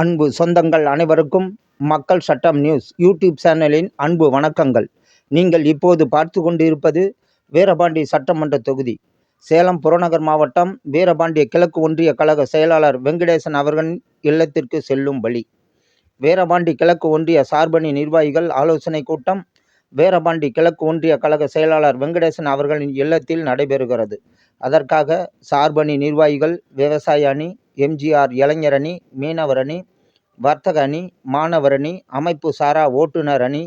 அன்பு சொந்தங்கள் அனைவருக்கும் மக்கள் சட்டம் நியூஸ் யூடியூப் சேனலின் அன்பு வணக்கங்கள். நீங்கள் இப்போது பார்த்து கொண்டிருப்பது வீரபாண்டி சட்டமன்ற தொகுதி. சேலம் புறநகர் மாவட்டம் வீரபாண்டிய கிழக்கு ஒன்றிய கழக செயலாளர் வெங்கடேசன் அவர்களின் இல்லத்திற்கு செல்லும் வழி. வீரபாண்டி கிழக்கு ஒன்றிய சார்பணி நிர்வாகிகள் ஆலோசனை கூட்டம் வீரபாண்டி கிழக்கு ஒன்றிய கழக செயலாளர் வெங்கடேசன் அவர்களின் இல்லத்தில் நடைபெறுகிறது. அதற்காக சார்பணி நிர்வாகிகள் விவசாய அணி எம்ஜிஆர் இளைஞர் அணி மீனவர் அணி வர்த்தக அணி மாணவர் அணி அமைப்பு சாரா ஓட்டுநர் அணி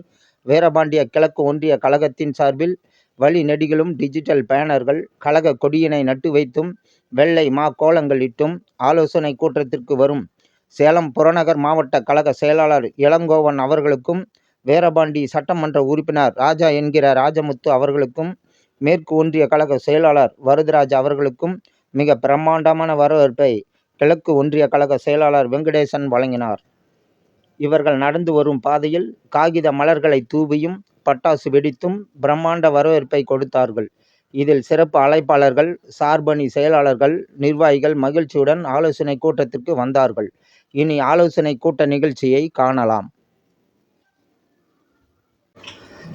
வீரபாண்டிய கிழக்கு ஒன்றிய கழகத்தின் சார்பில் வழி நெடுகிலும் டிஜிட்டல் பேனர்கள் கழக கொடியினை நட்டு வைத்தும் வெள்ளை மா கோலங்கள் இட்டும் ஆலோசனை கூட்டத்திற்கு வரும். சேலம் புறநகர் மாவட்ட கழக செயலாளர் இளங்கோவன் அவர்களுக்கும் வீரபாண்டி சட்டமன்ற உறுப்பினர் ராஜா என்கிற ராஜமுத்து அவர்களுக்கும் மேற்கு ஒன்றிய கழக செயலாளர் வரதராஜ் அவர்களுக்கும் மிக பிரம்மாண்டமான வரவேற்பை கிழக்கு ஒன்றிய கழக செயலாளர் வெங்கடேசன் வழங்கினார். இவர்கள் நடந்து வரும் பாதையில் காகித மலர்களை தூவியும் பட்டாசு வெடித்தும் பிரம்மாண்ட வரவேற்பை கொடுத்தார்கள். இதில் சிறப்பு அழைப்பாளர்கள் சார்பணி செயலாளர்கள் நிர்வாகிகள் மகிழ்ச்சியுடன் ஆலோசனை கூட்டத்திற்கு வந்தார்கள். இனி ஆலோசனை கூட்ட நிகழ்ச்சியை காணலாம்.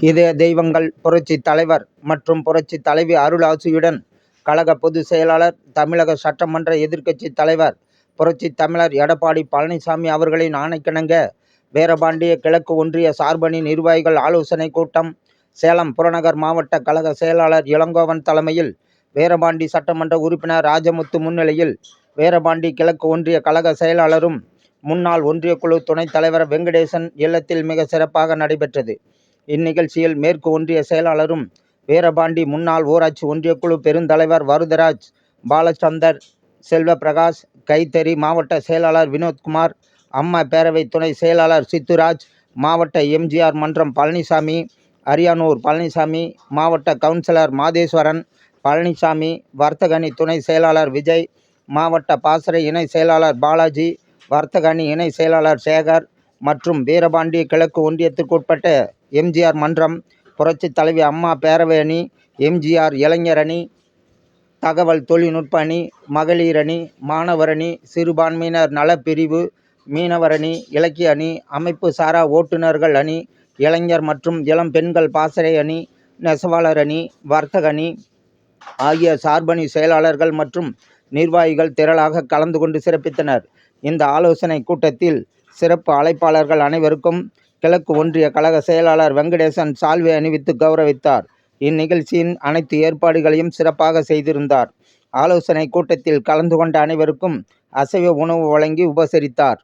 இதய தெய்வங்கள் புரட்சி தலைவர் மற்றும் புரட்சி தலைவி அருளாசியுடன் கழக பொதுச் செயலாளர் தமிழக சட்டமன்ற எதிர்க்கட்சி தலைவர் புரட்சி தமிழர் எடப்பாடி பழனிசாமி அவர்களின் ஆணைக்கிணங்க வீரபாண்டிய கிழக்கு ஒன்றிய சார்பணி நிர்வாகிகள் ஆலோசனை கூட்டம் சேலம் புறநகர் மாவட்ட கழக செயலாளர் இளங்கோவன் தலைமையில் வீரபாண்டி சட்டமன்ற உறுப்பினர் ராஜமுத்து முன்னிலையில் வீரபாண்டி கிழக்கு ஒன்றிய கழக செயலாளரும் முன்னாள் ஒன்றிய குழு துணைத் தலைவர் வெங்கடேசன் இல்லத்தில் மிக சிறப்பாக நடைபெற்றது. இந்நிகழ்ச்சியில் மேற்கு ஒன்றிய செயலாளரும் வீரபாண்டி முன்னாள் ஊராட்சி ஒன்றியக்குழு பெருந்தலைவர் வருதராஜ் பாலச்சந்தர் செல்வபிரகாஷ் கைத்தறி மாவட்ட செயலாளர் வினோத்குமார் அம்மா பேரவை துணை செயலாளர் சித்துராஜ் மாவட்ட எம்ஜிஆர் மன்றம் பழனிசாமி அரியானூர் பழனிசாமி மாவட்ட கவுன்சிலர் மாதேஸ்வரன் பழனிசாமி வர்த்தகணி துணை செயலாளர் விஜய் மாவட்ட பாசறை இணை செயலாளர் பாலாஜி வர்த்தகணி இணை செயலாளர் சேகர் மற்றும் வீரபாண்டி கிழக்கு ஒன்றியத்திற்குட்பட்ட எம்ஜிஆர் மன்றம் புரட்சி தலைவி அம்மா பேரவை அணி எம்ஜிஆர் இளைஞர் அணி தகவல் தொழில்நுட்ப அணி மகளிர் அணி மாணவர் அணி சிறுபான்மையினர் நலப்பிரிவு மீனவர் அணி இலக்கிய அணி அமைப்பு சாரா ஓட்டுநர்கள் அணி இளைஞர் மற்றும் இளம் பெண்கள் பாசறை அணி நெசவாளர் அணி வர்த்தக அணி ஆகிய சார்பணி செயலாளர்கள் மற்றும் நிர்வாகிகள் திரளாக கலந்து கொண்டு சிறப்பித்தனர். இந்த ஆலோசனை கூட்டத்தில் சிறப்பு அழைப்பாளர்கள் அனைவருக்கும் கிழக்கு ஒன்றிய கழக செயலாளர் வெங்கடேசன் சால்வை அணிவித்து கௌரவித்தார். இந்நிகழ்ச்சியின் அனைத்து ஏற்பாடுகளையும் சிறப்பாக செய்திருந்தார். ஆலோசனை கூட்டத்தில் கலந்து கொண்ட அனைவருக்கும் அசைவ உணவு வழங்கி உபசரித்தார்.